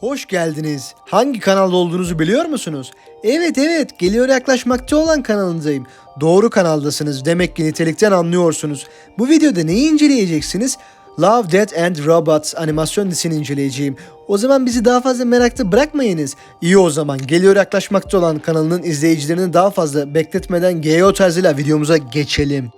Hoş geldiniz. Hangi kanalda olduğunuzu biliyor musunuz? Evet evet geliyor yaklaşmakta olan kanalınızdayım. Doğru kanaldasınız demek ki nitelikten anlıyorsunuz. Bu videoda neyi inceleyeceksiniz? Love, Death and Robots animasyon dizisini inceleyeceğim. O zaman bizi daha fazla merakta bırakmayınız. İyi o zaman geliyor yaklaşmakta olan kanalının izleyicilerini daha fazla bekletmeden GEO tarzıyla videomuza geçelim.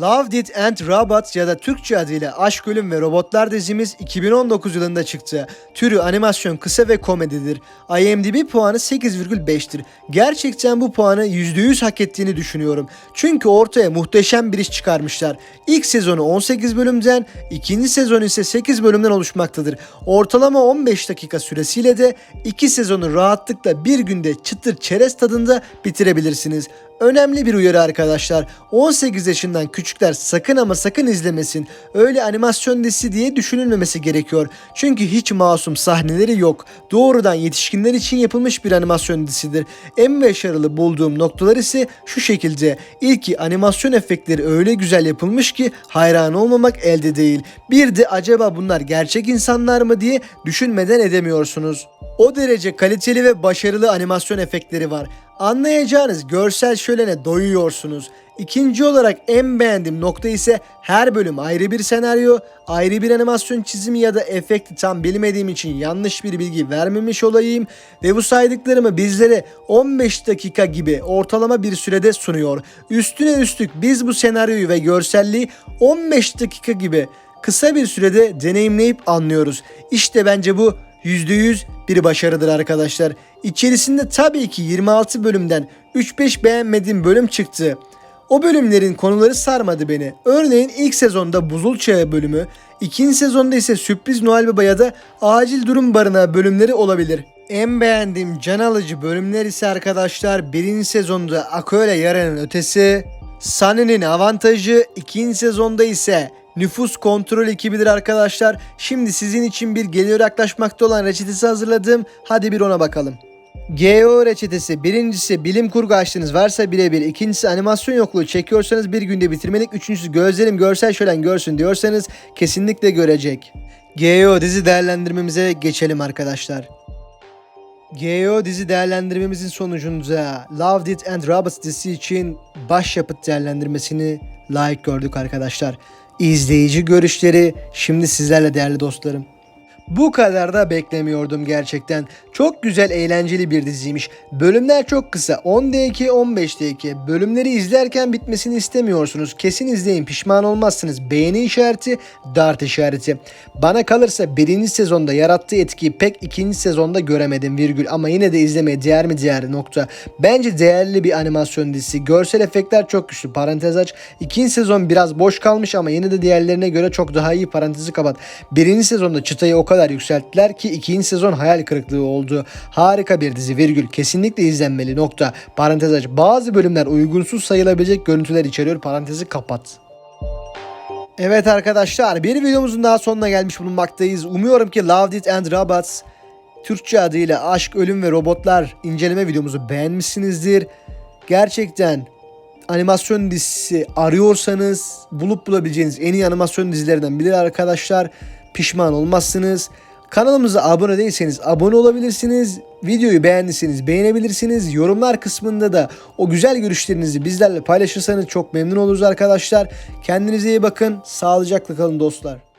Love, Death and Robots ya da Türkçe adıyla Aşk, Ölüm ve Robotlar dizimiz 2019 yılında çıktı. Türü animasyon kısa ve komedidir. IMDb puanı 8,5'tir. Gerçekten bu puanı %100 hak ettiğini düşünüyorum. Çünkü ortaya muhteşem bir iş çıkarmışlar. İlk sezonu 18 bölümden, ikinci sezon ise 8 bölümden oluşmaktadır. Ortalama 15 dakika süresiyle de iki sezonu rahatlıkla bir günde çıtır çerez tadında bitirebilirsiniz. Önemli bir uyarı arkadaşlar. 18 yaşından küçükler sakın ama sakın izlemesin. Öyle animasyon dizisi diye düşünülmemesi gerekiyor. Çünkü hiç masum sahneleri yok. Doğrudan yetişkinler için yapılmış bir animasyon dizisidir. En başarılı bulduğum noktalar ise şu şekilde. İlki animasyon efektleri öyle güzel yapılmış ki hayran olmamak elde değil. Bir de acaba bunlar gerçek insanlar mı diye düşünmeden edemiyorsunuz. O derece kaliteli ve başarılı animasyon efektleri var. Anlayacağınız görsel şölene doyuyorsunuz. İkinci olarak en beğendiğim nokta ise her bölüm ayrı bir senaryo, ayrı bir animasyon çizimi ya da efekti tam bilmediğim için yanlış bir bilgi vermemiş olayım ve bu saydıklarımı bizlere 15 dakika gibi ortalama bir sürede sunuyor. Üstüne üstlük biz bu senaryoyu ve görselliği 15 dakika gibi kısa bir sürede deneyimleyip anlıyoruz. İşte bence bu %100 bir başarıdır arkadaşlar. İçerisinde tabii ki 26 bölümden 3-5 beğenmediğim bölüm çıktı. O bölümlerin konuları sarmadı beni. Örneğin ilk sezonda Buzul Çağı bölümü, ikinci sezonda ise Sürpriz Noel Baba ya da Acil Durum Barınağı bölümleri olabilir. En beğendiğim can alıcı bölümler ise arkadaşlar birinci sezonda Akö ile Yara'nın ötesi, Sunny'nin avantajı, ikinci sezonda ise nüfus kontrol ekibidir arkadaşlar. Şimdi sizin için bir geliyor yaklaşmakta olan reçetesi hazırladım. Hadi bir ona bakalım. GO reçetesi birincisi bilim kurgu açtığınız varsa birebir, ikincisi animasyon yokluğu çekiyorsanız bir günde bitirmelik, üçüncüsü gözlerim görsel şölen görsün diyorsanız kesinlikle görecek. GO dizi değerlendirmemize geçelim arkadaşlar. GO dizi değerlendirmemizin sonucunda Love, Death and Robots dizisi için başyapıt değerlendirmesini layık gördük arkadaşlar. İzleyici görüşleri şimdi sizlerle değerli dostlarım. Bu kadar da beklemiyordum gerçekten. Çok güzel eğlenceli bir diziymiş. Bölümler çok kısa. 10 dakika 15 dakika. Bölümleri izlerken bitmesini istemiyorsunuz. Kesin izleyin pişman olmazsınız. Beğeni işareti, dart işareti. Bana kalırsa birinci sezonda yarattığı etkiyi pek ikinci sezonda göremedim virgül. Ama yine de izlemeye değer mi değer nokta. Bence değerli bir animasyon dizisi. Görsel efektler çok güçlü. Parantez aç. İkinci sezon biraz boş kalmış ama yine de diğerlerine göre çok daha iyi parantezi kapat. Birinci sezonda çıtayı o kadar yükselttiler ki ikinci sezon hayal kırıklığı oldu. Harika bir dizi virgül. Kesinlikle izlenmeli nokta. Parantez aç. Bazı bölümler uygunsuz sayılabilecek görüntüler içeriyor. Parantezi kapat. Evet arkadaşlar bir videomuzun daha sonuna gelmiş bulunmaktayız. Umuyorum ki Love Death and Robots Türkçe adıyla Aşk, Ölüm ve Robotlar inceleme videomuzu beğenmişsinizdir. Gerçekten animasyon dizisi arıyorsanız bulup bulabileceğiniz en iyi animasyon dizilerinden biri arkadaşlar. Pişman olmazsınız. Kanalımıza abone değilseniz abone olabilirsiniz. Videoyu beğendiyseniz beğenebilirsiniz. Yorumlar kısmında da o güzel görüşlerinizi bizlerle paylaşırsanız çok memnun oluruz arkadaşlar. Kendinize iyi bakın. Sağlıcakla kalın dostlar.